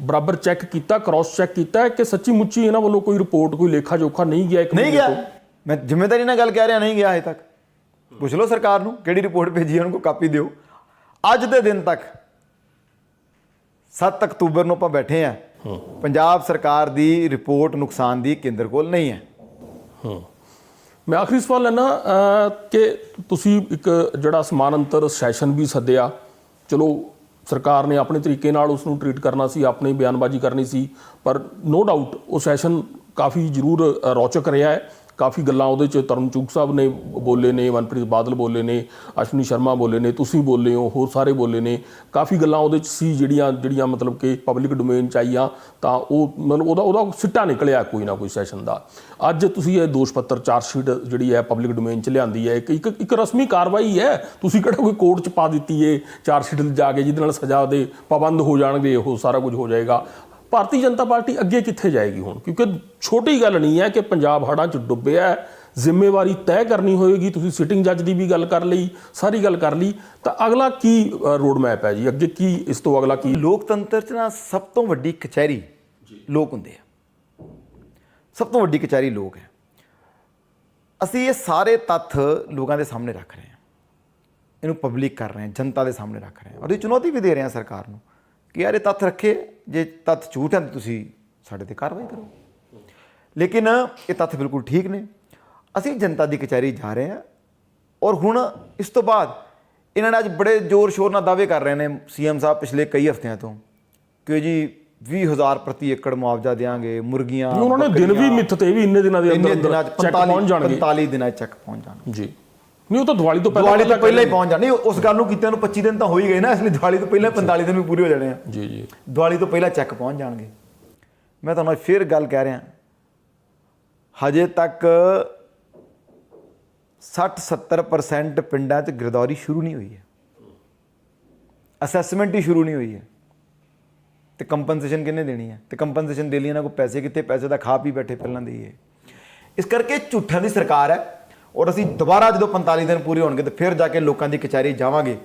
ਬਰਾਬਰ ਚੈੱਕ ਕੀਤਾ ਕ੍ਰਾਸ ਚੈੱਕ ਕੀਤਾ ਕਿ ਸੱਚੀ ਮੁੱਚੀ ਇਹਨਾਂ ਵੱਲੋਂ ਕੋਈ ਰਿਪੋਰਟ ਕੋਈ ਲੇਖਾ ਜੋਖਾ ਨਹੀਂ ਗਿਆ ਇੱਕ ਨਹੀਂ ਗਿਆ? ਮੈਂ ਜ਼ਿੰਮੇਦਾਰੀ ਨਾਲ ਗੱਲ ਕਹਿ ਰਿਹਾ ਨਹੀਂ ਗਿਆ ਹਜੇ ਤੱਕ। ਪੁੱਛ ਲਓ ਸਰਕਾਰ ਨੂੰ ਕਿਹੜੀ ਰਿਪੋਰਟ ਭੇਜੀ ਉਹਨਾਂ ਕੋਲ ਕਾਪੀ ਦਿਓ। ਅੱਜ ਦੇ ਦਿਨ ਤੱਕ 7 ਅਕਤੂਬਰ ਨੂੰ ਆਪਾਂ ਬੈਠੇ ਆ। ਪੰਜਾਬ ਸਰਕਾਰ ਦੀ ਰਿਪੋਰਟ ਨੁਕਸਾਨ ਦੀ ਕੇਂਦਰ ਕੋਲ ਨਹੀਂ ਹੈ। ਹਾਂ। ਮੈਂ ਆਖਰੀ ਸਵਾਲ ਲੈਣਾ ਕਿ ਤੁਸੀਂ ਇੱਕ ਜਿਹੜਾ ਸਮਾਨ ਅੰਤਰ ਸੈਸ਼ਨ ਵੀ ਸੱਦਿਆ, ਚਲੋ, ਸਰਕਾਰ ਨੇ ਆਪਣੇ ਤਰੀਕੇ ਨਾਲ ਉਸ ਨੂੰ ਟ੍ਰੀਟ ਕਰਨਾ ਸੀ, ਆਪਣੀ ਬਿਆਨਬਾਜ਼ੀ ਕਰਨੀ ਸੀ, ਪਰ ਨੋ ਡਾਊਟ ਉਹ ਸੈਸ਼ਨ ਕਾਫੀ ਜ਼ਰੂਰ ਰੌਚਕ ਰਿਹਾ ਹੈ। ਕਾਫੀ ਗੱਲਾਂ ਉਹਦੇ ਚ, ਤਰੁਣ ਚੂਕ ਸਾਹਿਬ ਨੇ ਬੋਲੇ ਨੇ, ਮਨਪ੍ਰੀਤ ਬਾਦਲ ਬੋਲੇ ਨੇ, ਅਸ਼ਵਨੀ ਸ਼ਰਮਾ ਬੋਲੇ ਨੇ, ਤੁਸੀਂ ਬੋਲੇ ਹੋ, ਹੋਰ ਸਾਰੇ ਬੋਲੇ ਨੇ। ਕਾਫੀ ਗੱਲਾਂ ਉਹਦੇ ਚ ਸੀ ਜਿਹੜੀਆਂ ਜਿਹੜੀਆਂ ਮਤਲਬ ਕਿ ਪਬਲਿਕ ਡੋਮੇਨ ਚ ਆਈਆਂ, ਤਾਂ ਉਹ ਮਤਲਬ ਉਹਦਾ ਉਹਦਾ ਸਿੱਟਾ ਨਿਕਲਿਆ ਕੋਈ ਨਾ ਕੋਈ ਸੈਸ਼ਨ ਦਾ। ਅੱਜ ਤੁਸੀਂ ਇਹ ਦੋਸ਼ ਪੱਤਰ ਚਾਰਜ ਸ਼ੀਟ ਜਿਹੜੀ ਹੈ ਪਬਲਿਕ ਡੋਮੇਨ ਚ ਲਿਆਂਦੀ ਹੈ, ਇੱਕ ਇੱਕ ਰਸਮੀ ਕਾਰਵਾਈ ਹੈ। ਤੁਸੀਂ ਕਿਹੜਾ ਕੋਈ ਕੋਰਟ ਚ ਪਾ ਦਿੱਤੀ ਏ ਚਾਰਜ ਸ਼ੀਟ ਜਾ ਕੇ, ਜਿਹਦੇ ਨਾਲ ਸਜ਼ਾ ਦੇ ਪਾਬੰਦ ਹੋ ਜਾਣਗੇ, ਉਹ ਸਾਰਾ ਕੁਝ ਹੋ ਜਾਏਗਾ। ਭਾਰਤੀ ਜਨਤਾ ਪਾਰਟੀ ਅੱਗੇ ਕਿੱਥੇ ਜਾਏਗੀ ਹੁਣ? ਕਿਉਂਕਿ ਛੋਟੀ ਗੱਲ ਨਹੀਂ ਹੈ ਕਿ ਪੰਜਾਬ ਹੜ੍ਹਾਂ 'ਚ ਡੁੱਬਿਆ ਹੈ ਜ਼ਿੰਮੇਵਾਰੀ ਤੈਅ ਕਰਨੀ ਹੋਏਗੀ ਤੁਸੀਂ ਸਿਟਿੰਗ ਜੱਜ ਦੀ ਵੀ ਗੱਲ ਕਰ ਲਈ ਸਾਰੀ ਗੱਲ ਕਰ ਲਈ ਤਾਂ ਅਗਲਾ ਕੀ ਰੋਡ ਮੈਪ ਹੈ ਜੀ? ਅੱਗੇ ਕੀ ਇਸ ਤੋਂ ਅਗਲਾ ਕੀ? ਲੋਕਤੰਤਰ 'ਚ ਨਾ ਸਭ ਤੋਂ ਵੱਡੀ ਕਚਹਿਰੀ ਲੋਕ ਹੁੰਦੇ ਆ। ਸਭ ਤੋਂ ਵੱਡੀ ਕਚਹਿਰੀ ਲੋਕ ਹੈ। ਅਸੀਂ ਇਹ ਸਾਰੇ ਤੱਥ ਲੋਕਾਂ ਦੇ ਸਾਹਮਣੇ ਰੱਖ ਰਹੇ ਹਾਂ। ਇਹਨੂੰ ਪਬਲਿਕ ਕਰ ਰਹੇ ਹਾਂ ਜਨਤਾ ਦੇ ਸਾਹਮਣੇ ਰੱਖ ਰਹੇ ਹਾਂ। ਔਰ ਇਹ ਚੁਣੌਤੀ ਵੀ ਦੇ ਰਹੇ ਹਾਂ ਸਰਕਾਰ ਨੂੰ। ਕਿ ਯਾਰ ਇਹ ਤੱਥ ਰੱਖੇ ਜੇ ਤੱਥ ਝੂਠ ਹਨ ਤੁਸੀਂ ਸਾਡੇ ਤੇ ਕਾਰਵਾਈ ਕਰੋ। ਲੇਕਿਨ ਇਹ ਤੱਥ ਬਿਲਕੁਲ ਠੀਕ ਨੇ। ਅਸੀਂ ਜਨਤਾ ਦੀ ਕਚਹਿਰੀ ਜਾ ਰਹੇ ਹਾਂ ਔਰ ਹੁਣ ਇਸ ਤੋਂ ਬਾਅਦ ਇਹਨਾਂ ਨੇ ਅੱਜ ਬੜੇ ਜ਼ੋਰ ਸ਼ੋਰ ਨਾਲ ਦਾਅਵੇ ਕਰ ਰਹੇ ਨੇ ਸੀਐਮ ਸਾਹਿਬ ਪਿਛਲੇ ਕਈ ਹਫ਼ਤਿਆਂ ਤੋਂ ਕਿ ਜੀ 20000 ਪ੍ਰਤੀ ਏਕੜ ਮੁਆਵਜ਼ਾ ਦੇਾਂਗੇ ਮੁਰਗੀਆਂ ਉਹਨਾਂ ਨੇ ਦਿਨ ਵੀ ਮਿੱਥ ਤੇ ਵੀ ਇੰਨੇ ਦਿਨਾਂ ਦੇ ਅੰਦਰ ਚੈੱਕ 45 ਪਹੁੰਚ ਜਾਣਗੇ। 45 ਦਿਨਾਂ ਚੈੱਕ ਪਹੁੰਚ ਜਾਣਗੇ। ਜੀ। ਨਹੀਂ ਉਹ ਤਾਂ ਦੀਵਾਲੀ ਤੋਂ ਪਹਿਲਾਂ ਦੀਵਾਲੀ ਤੋਂ ਪਹਿਲਾਂ ਹੀ ਪਹੁੰਚ ਜਾਣੀ ਉਸ ਗੱਲ ਨੂੰ ਕੀਤਿਆਂ ਨੂੰ 25 ਦਿਨ ਤਾਂ ਹੋ ਹੀ ਗਏ ਨਾ ਇਸ ਲਈ ਦੀਵਾਲੀ ਤੋਂ ਪਹਿਲਾਂ 45 ਦਿਨ ਵੀ ਪੂਰੇ ਹੋ ਜਾਣੇ ਆ। ਜੀ ਜੀ। ਦੀਵਾਲੀ ਤੋਂ ਪਹਿਲਾਂ ਚੈੱਕ ਪਹੁੰਚ ਜਾਣਗੇ। ਮੈਂ ਤੁਹਾਨੂੰ ਫਿਰ ਗੱਲ ਕਹਿ ਰਿਹਾ। ਹਜੇ ਤੱਕ 60-70% ਪਿੰਡਾਂ 'ਚ ਗਿਰਦੌਰੀ ਸ਼ੁਰੂ ਨਹੀਂ ਹੋਈ ਹੈ। ਅਸੈਸਮੈਂਟ ਹੀ ਸ਼ੁਰੂ ਨਹੀਂ ਹੋਈ ਹੈ। ਤੇ ਕੰਪਨਸੇਸ਼ਨ ਕਿੰਨੇ ਦੇਣੀ ਹੈ? ਤੇ ਕੰਪਨਸੇਸ਼ਨ ਦੇ ਲਈ ਇਹਨਾਂ ਕੋਲ ਪੈਸੇ ਕਿੱਥੇ? ਪੈਸੇ ਦਾ ਖਾ ਪੀ ਬੈਠੇ ਪਹਿਲਾਂ ਦੀ ਹੈ। ਇਸ ਕਰਕੇ ਝੂਠਾਂ ਦੀ ਸਰਕਾਰ ਹੈ। ਔਰ ਅਸੀਂ ਦੁਬਾਰਾ ਜਦੋਂ 45 ਦਿਨ ਪੂਰੇ ਹੋਣਗੇ ਤੇ ਫਿਰ ਜਾ ਕੇ ਲੋਕਾਂ ਦੀ ਕਚਹਿਰੀ ਜਾਵਾਂਗੇ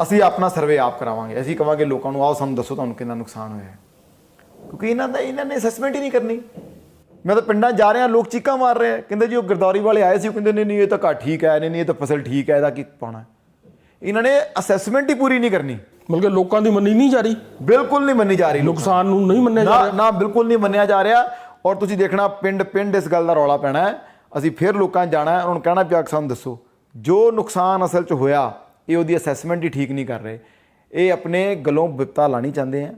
ਅਸੀਂ ਆਪਣਾ ਸਰਵੇ ਆਪ ਕਰਾਵਾਂਗੇ। ਅਸੀਂ ਕਵਾਂਗੇ ਲੋਕਾਂ ਨੂੰ ਆਓ ਸਾਨੂੰ ਦੱਸੋ ਤੁਹਾਨੂੰ ਕਿੰਨਾ ਨੁਕਸਾਨ ਹੋਇਆ ਕਿਉਂਕਿ ਇਹਨਾਂ ਦਾ ਇਹਨਾਂ ਨੇ ਅਸੈਸਮੈਂਟ ਹੀ ਨਹੀਂ ਕਰਨੀ। ਮੈਂ ਤਾਂ ਪਿੰਡਾਂ ਜਾ ਰਿਹਾ ਲੋਕ ਚੀਕਾਂ ਮਾਰ ਰਹੇ ਆ। ਕਹਿੰਦੇ ਜੀ ਉਹ ਗਰਦੌਰੀ ਵਾਲੇ ਆਏ ਸੀ ਉਹ ਕਹਿੰਦੇ ਨਹੀਂ ਨਹੀਂ ਇਹ ਤਾਂ ਘੱਟ ਠੀਕ ਹੈ ਨਹੀਂ ਨਹੀਂ ਇਹ ਤਾਂ ਫਸਲ ਠੀਕ ਹੈ ਇਹਦਾ ਕੀ ਪਾਉਣਾ? ਇਹਨਾਂ ਨੇ ਅਸੈਸਮੈਂਟ ਹੀ ਪੂਰੀ ਨਹੀਂ ਕਰਨੀ। ਮਤਲਬ ਕਿ ਲੋਕਾਂ ਦੀ ਮੰਨੀ ਨਹੀਂ ਜਾ ਰਹੀ? ਬਿਲਕੁਲ ਨਹੀਂ ਮੰਨੀ ਜਾ ਰਹੀ ਨੁਕਸਾਨ ਨੂੰ ਨਹੀਂ ਮੰਨਿਆ ਜਾ ਨਾ ਨਾ ਬਿਲਕੁਲ ਨਹੀਂ ਮੰਨਿਆ ਜਾ ਰਿਹਾ। ਔਰ ਤੁਸੀਂ ਦੇਖਣਾ ਪਿੰਡ ਪਿੰਡ ਇਸ ਗੱਲ ਦਾ ਰੌਲਾ ਪੈਣਾ ਹੈ। ਅਸੀਂ ਫਿਰ ਲੋਕਾਂ ਜਾਣਾ ਉਹਨਾਂ ਨੂੰ ਕਹਿਣਾ ਪਿਆ ਕਿ ਸਾਨੂੰ ਦੱਸੋ। ਜੋ ਨੁਕਸਾਨ ਅਸਲ 'ਚ ਹੋਇਆ, ਇਹ ਉਹਦੀ ਅਸੈਸਮੈਂਟ ਹੀ ਠੀਕ ਨਹੀਂ ਕਰ ਰਹੇ। ਇਹ ਆਪਣੇ ਗਲੋਂ ਬਿਪਤਾ ਲਾਣੀ ਚਾਹੁੰਦੇ ਆ।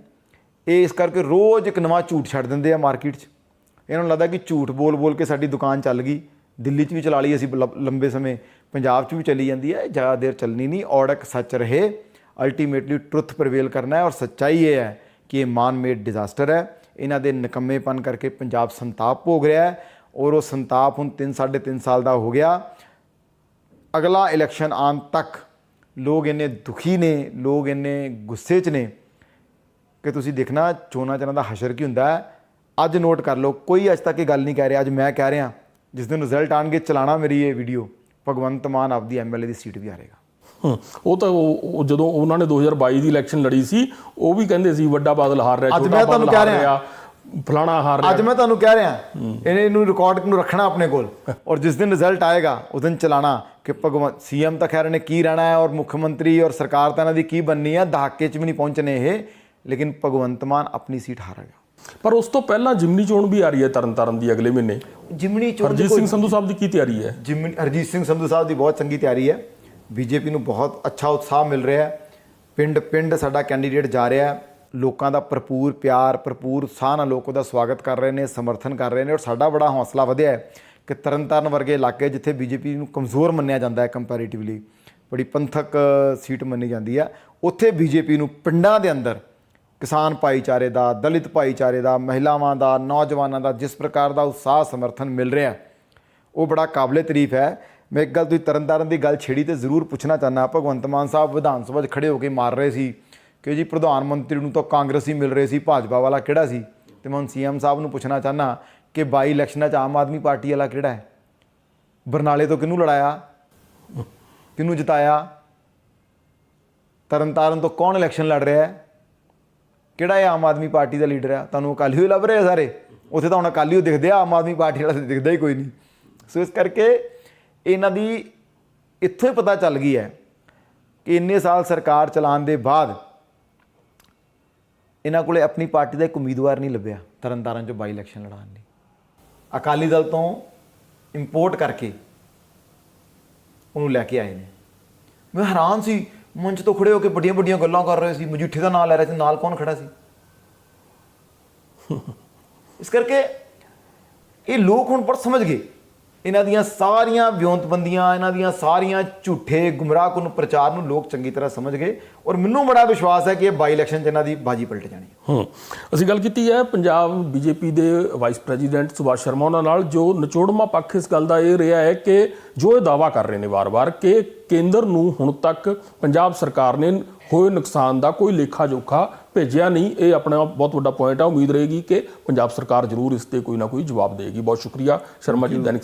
ਇਹ ਇਸ ਕਰਕੇ ਰੋਜ਼ ਇੱਕ ਨਵਾਂ ਝੂਠ ਛੱਡ ਦਿੰਦੇ ਆ ਮਾਰਕੀਟ 'ਚ। ਇਹਨਾਂ ਨੂੰ ਲੱਗਦਾ ਕਿ ਝੂਠ ਬੋਲ ਬੋਲ ਕੇ ਸਾਡੀ ਦੁਕਾਨ ਚੱਲ ਗਈ। ਦਿੱਲੀ 'ਚ ਵੀ ਚਲਾ ਲਈ ਅਸੀਂ ਲ- ਲੰਬੇ ਸਮੇਂ। ਪੰਜਾਬ 'ਚ ਵੀ ਚੱਲੀ ਜਾਂਦੀ ਹੈ, ਜ਼ਿਆਦਾ ਦੇਰ ਚੱਲਣੀ ਨਹੀਂ। ਔੜਕ ਸੱਚ ਰਹੇ। ਅਲਟੀਮੇਟਲੀ ਟਰੁੱਥ ਪ੍ਰਵੇਲ ਕਰਨਾ ਹੈ ਔਰ ਸੱਚਾਈ ਇਹ ਹੈ ਕਿ ਇਹ ਮਾਨ ਮੇਡ ਡਿਜ਼ਾਸਟਰ ਹੈ। ਇਹਨਾਂ ਦੇ ਨਕੰਮੇਪਨ ਕਰਕੇ ਪੰਜਾਬ ਸੰਤਾਪ ਭੋਗ ਰਿਹਾ ਹੈ। ਔਰ ਉਹ ਸੰਤਾਪ ਹੁਣ 3 3.5 ਸਾਲ ਦਾ ਹੋ ਗਿਆ। ਅਗਲਾ ਇਲੈਕਸ਼ਨ ਆਉਣ ਤੱਕ ਲੋਕ ਇੰਨੇ ਦੁਖੀ ਨੇ ਲੋਕ ਇੰਨੇ ਗੁੱਸੇ 'ਚ ਨੇ ਕਿ ਤੁਸੀਂ ਦੇਖਣਾ ਚੋਣਾਂ ਚਨਾਂ ਦਾ ਹਸ਼ਰ ਕੀ ਹੁੰਦਾ ਹੈ। ਅੱਜ ਨੋਟ ਕਰ ਲਓ ਕੋਈ ਅੱਜ ਤੱਕ ਇਹ ਗੱਲ ਨਹੀਂ ਕਹਿ ਰਿਹਾ ਅੱਜ ਮੈਂ ਕਹਿ ਰਿਹਾ ਜਿਸ ਦਿਨ ਰਿਜ਼ਲਟ ਆਣਗੇ ਚਲਾਣਾ ਮੇਰੀ ਇਹ ਵੀਡੀਓ ਭਗਵੰਤ ਮਾਨ ਆਪਦੀ ਐਮਐਲਏ ਦੀ ਸੀਟ ਵੀ ਹਾਰੇਗਾ। ਉਹ ਤਾਂ ਉਹ ਜਦੋਂ ਉਹਨਾਂ ਨੇ 2022 ਦੀ ਇਲੈਕਸ਼ਨ ਲੜੀ ਸੀ ਉਹ ਵੀ ਕਹਿੰਦੇ ਸੀ ਵੱਡਾ ਬਾਦਲ ਹਾਰ ਰਿਹਾ ਅੱਜ ਛੋਟਾ ਮੈਂ ਤੁਹਾਨੂੰ ਬਾਦਲ ਹਾਰ ਕਹਿ ਰਿਹਾ। ਫਲਾਣਾ ਹਾਰ ਰਿਹਾ। ਅੱਜ ਮੈਂ ਤੁਹਾਨੂੰ ਕਹਿ ਰਿਹਾ ਇਹਨੇ ਇਹਨੂੰ ਰਿਕਾਰਡ ਨੂੰ ਰੱਖਣਾ ਆਪਣੇ ਕੋਲ। ਔਰ ਜਿਸ ਦਿਨ ਰਿਜ਼ਲਟ ਆਏਗਾ ਉਸ ਦਿਨ ਚਲਾਣਾ ਕਿ ਭਗਵੰਤ ਸੀਐਮ ਤਾਂ ਖੈਰ ਨੇ ਕੀ ਰਹਿਣਾ ਹੈ ਔਰ ਮੁੱਖ ਮੰਤਰੀ ਔਰ ਸਰਕਾਰ ਤਾਂ ਇਹਨਾਂ ਦੀ ਕੀ ਬੰਨੀ ਹੈ ਦਹਾਕੇ 'ਚ ਵੀ ਨਹੀਂ ਪਹੁੰਚਣੇ ਇਹ ਲੇਕਿਨ ਭਗਵੰਤ ਮਾਨ ਆਪਣੀ ਸੀਟ ਹਾਰੇਗਾ। ਪਰ ਉਸ ਤੋਂ ਪਹਿਲਾਂ ਜਿਮਨੀ ਚੋਣ ਵੀ ਆ ਰਹੀ ਹੈ ਤਰਨਤਾਰਨ ਦੀ ਅਗਲੇ ਮਹੀਨੇ। ਜਿਮਣੀ ਚੋਣ ਹਰਜੀਤ ਸਿੰਘ ਸੰਧੂ ਸਾਹਿਬ ਦੀ ਕੀ ਤਿਆਰੀ ਹੈ? ਜਿਮ ਹਰਜੀਤ ਸਿੰਘ ਸੰਧੂ ਸਾਹਿਬ ਦੀ ਬਹੁਤ ਚੰਗੀ ਤਿਆਰੀ ਹੈ। ਬੀਜੇਪੀ ਨੂੰ ਬਹੁਤ ਅੱਛਾ ਉਤਸ਼ਾਹ ਮਿਲ ਰਿਹਾ ਹੈ। ਪਿੰਡ ਪਿੰਡ ਸਾਡਾ ਕੈਂਡੀਡੇਟ ਜਾ ਰਿਹਾ ਹੈ। ਲੋਕਾਂ ਦਾ ਭਰਪੂਰ ਪਿਆਰ, ਭਰਪੂਰ ਉਤਸ਼ਾਹ ਨਾਲ ਲੋਕ ਉਹਦਾ ਸਵਾਗਤ ਕਰ ਰਹੇ ਨੇ, ਸਮਰਥਨ ਕਰ ਰਹੇ ਨੇ ਔਰ ਸਾਡਾ ਬੜਾ ਹੌਸਲਾ ਵਧਿਆ ਹੈ ਕਿ ਤਰਨਤਾਰਨ ਵਰਗੇ ਇਲਾਕੇ ਜਿੱਥੇ ਬੀਜੇਪੀ ਨੂੰ ਕਮਜ਼ੋਰ ਮੰਨਿਆ ਜਾਂਦਾ ਹੈ ਕੰਪੈਰੀਟਿਵਲੀ ਬੜੀ ਪੰਥਕ ਸੀਟ ਮੰਨੀ ਜਾਂਦੀ ਹੈ, ਉੱਥੇ ਬੀਜੇਪੀ ਨੂੰ ਪਿੰਡਾਂ ਦੇ ਅੰਦਰ ਕਿਸਾਨ ਭਾਈਚਾਰੇ ਦਾ, ਦਲਿਤ ਭਾਈਚਾਰੇ ਦਾ, ਮਹਿਲਾਵਾਂ ਦਾ, ਨੌਜਵਾਨਾਂ ਦਾ ਜਿਸ ਪ੍ਰਕਾਰ ਦਾ ਉਤਸ਼ਾਹ, ਸਮਰਥਨ ਮਿਲ ਰਿਹਾ ਉਹ ਬੜਾ ਕਾਬਲੇ ਤਾਰੀਫ ਹੈ। ਮੈਂ ਇੱਕ ਗੱਲ ਤੁਸੀਂ ਤਰਨਤਾਰਨ ਦੀ ਗੱਲ ਛੇੜੀ ਤੇ ਜ਼ਰੂਰ ਪੁੱਛਣਾ ਚਾਹਨਾ ਭਗਵੰਤ ਮਾਨ ਸਾਹਿਬ ਵਿਧਾਨ ਸਭਾ 'ਚ ਖੜੇ ਹੋ ਕੇ ਮਾਰ ਰਹੇ ਸੀ ਕਿ ਜੀ ਪ੍ਰਧਾਨ ਮੰਤਰੀ ਨੂੰ ਤਾਂ ਕਾਂਗਰਸੀ ਮਿਲ ਰਹੇ ਸੀ, ਭਾਜਪਾ ਵਾਲਾ ਕਿਹੜਾ ਸੀ? ਤੇ ਮੈਂ ਹੁਣ ਸੀਐਮ ਸਾਹਿਬ ਨੂੰ ਪੁੱਛਣਾ ਚਾਹਨਾ ਕਿ ਬਾਈ ਇਲੈਕਸ਼ਨਾਂ 'ਚ ਆਮ ਆਦਮੀ ਪਾਰਟੀ ਵਾਲਾ ਕਿਹੜਾ ਹੈ? ਬਰਨਾਲੇ ਤੋਂ ਕਿਹਨੂੰ ਲੜਾਇਆ? ਕਿਹਨੂੰ ਜਿਤਾਇਆ? ਤਰਨਤਾਰਨ ਤੋਂ ਕੌਣ ਇਲੈਕਸ਼ਨ ਲੜ ਰਿਹਾ ਹੈ? ਕਿਹੜਾ ਇਹ ਆਮ ਆਦਮੀ ਪਾਰਟੀ ਦਾ ਲੀਡਰ ਆ? ਤੁਹਾਨੂੰ ਅਕਾਲੀ ਹੀ ਲੱਭ ਰਹੇ ਸਾਰੇ? ਉੱਥੇ ਤਾਂ ਹੁਣ ਅਕਾਲੀ ਹੋ ਦਿਖਦੇ ਆ, ਆਮ ਆਦਮੀ ਪਾਰਟੀ ਵਾਲਾ ਦਿਖਦਾ ਹੀ ਕੋਈ ਨਹੀਂ। ਸੋ ਇਸ ਕਰਕੇ ਇਹਨਾਂ ਦੀ ਇੱਥੋਂ ਹੀ ਪਤਾ ਚੱਲ ਗਈ ਹੈ ਕਿ ਇੰਨੇ ਸਾਲ ਸਰਕਾਰ ਚਲਾਉਣ ਦੇ ਬਾਅਦ ਇਹਨਾਂ ਕੋਲੇ ਆਪਣੀ ਪਾਰਟੀ ਦਾ ਇੱਕ ਉਮੀਦਵਾਰ ਨਹੀਂ ਲੱਭਿਆ ਤਰਨਤਾਰਨ ਚੋਂ ਬਾਈ ਇਲੈਕਸ਼ਨ ਲੜਾਉਣ ਲਈ। ਅਕਾਲੀ ਦਲ ਤੋਂ ਇੰਪੋਰਟ ਕਰਕੇ ਉਹਨੂੰ ਲੈ ਕੇ ਆਏ ਨੇ। ਮੈਂ ਹੈਰਾਨ ਸੀ ਮੰਚ ਤੋਂ ਖੜੇ ਹੋ ਕੇ ਵੱਡੀਆਂ ਵੱਡੀਆਂ ਗੱਲਾਂ ਕਰ ਰਹੇ ਸੀ ਮਜੀਠੇ ਦਾ ਨਾਮ ਲੈ ਰਹੇ ਸੀ ਨਾਲ ਕੌਣ ਖੜਾ ਸੀ? [laughs] ਇਸ ਕਰਕੇ ਇਹ ਲੋਕ ਹੁਣ ਪਰ ਸਮਝ ਗਏ। ਇਹਨਾਂ ਦੀਆਂ ਸਾਰੀਆਂ ਵਿਉਂਤਬੰਦੀਆਂ ਇਹਨਾਂ ਦੀਆਂ ਸਾਰੀਆਂ ਝੂਠੇ ਗੁੰਮਰਾਹਕੁਨ ਪ੍ਰਚਾਰ ਨੂੰ ਲੋਕ ਚੰਗੀ ਤਰ੍ਹਾਂ ਸਮਝ ਗਏ ਔਰ ਮੈਨੂੰ ਬੜਾ ਵਿਸ਼ਵਾਸ ਹੈ ਕਿ ਇਹ ਬਾਈ ਇਲੈਕਸ਼ਨ 'ਚ ਇਹਨਾਂ ਦੀ ਬਾਜੀ ਪਲਟ ਜਾਣੀ ਹੈ। ਹੂੰ ਅਸੀਂ ਗੱਲ ਕੀਤੀ ਹੈ ਪੰਜਾਬ ਬੀਜੇਪੀ ਦੇ ਵਾਈਸ ਪ੍ਰੈਜ਼ੀਡੈਂਟ ਸੁਭਾਸ਼ ਸ਼ਰਮਾ ਉਹਨਾਂ ਨਾਲ ਜੋ ਨਿਚੋੜਮਾ ਪੱਖ ਇਸ ਗੱਲ ਦਾ ਇਹ ਰਿਹਾ ਹੈ ਕਿ ਜੋ ਇਹ ਦਾਵਾ ਕਰ ਰਹੇ ਨੇ ਵਾਰ-ਵਾਰ ਕਿ ਕੇਂਦਰ ਨੂੰ ਹੁਣ ਤੱਕ ਪੰਜਾਬ ਸਰਕਾਰ ਨੇ ਹੋਏ ਨੁਕਸਾਨ ਦਾ ਕੋਈ ਲੇਖਾ ਜੋਖਾ ਭੇਜਿਆ ਨਹੀਂ ਇਹ ਆਪਣਾ ਬਹੁਤ ਵੱਡਾ ਪੁਆਇੰਟ ਹੈ ਉਮੀਦ ਰਹੇਗੀ ਕਿ ਪੰਜਾਬ ਸਰਕਾਰ ਜ਼ਰੂਰ ਇਸ ਤੇ ਕੋਈ ਨਾ ਕੋਈ ਜਵਾਬ ਦੇਗੀ। ਬਹੁਤ ਸ਼ੁਕਰੀਆ ਸ਼ਰਮਾ ਜੀ ਦੈਨਿਕ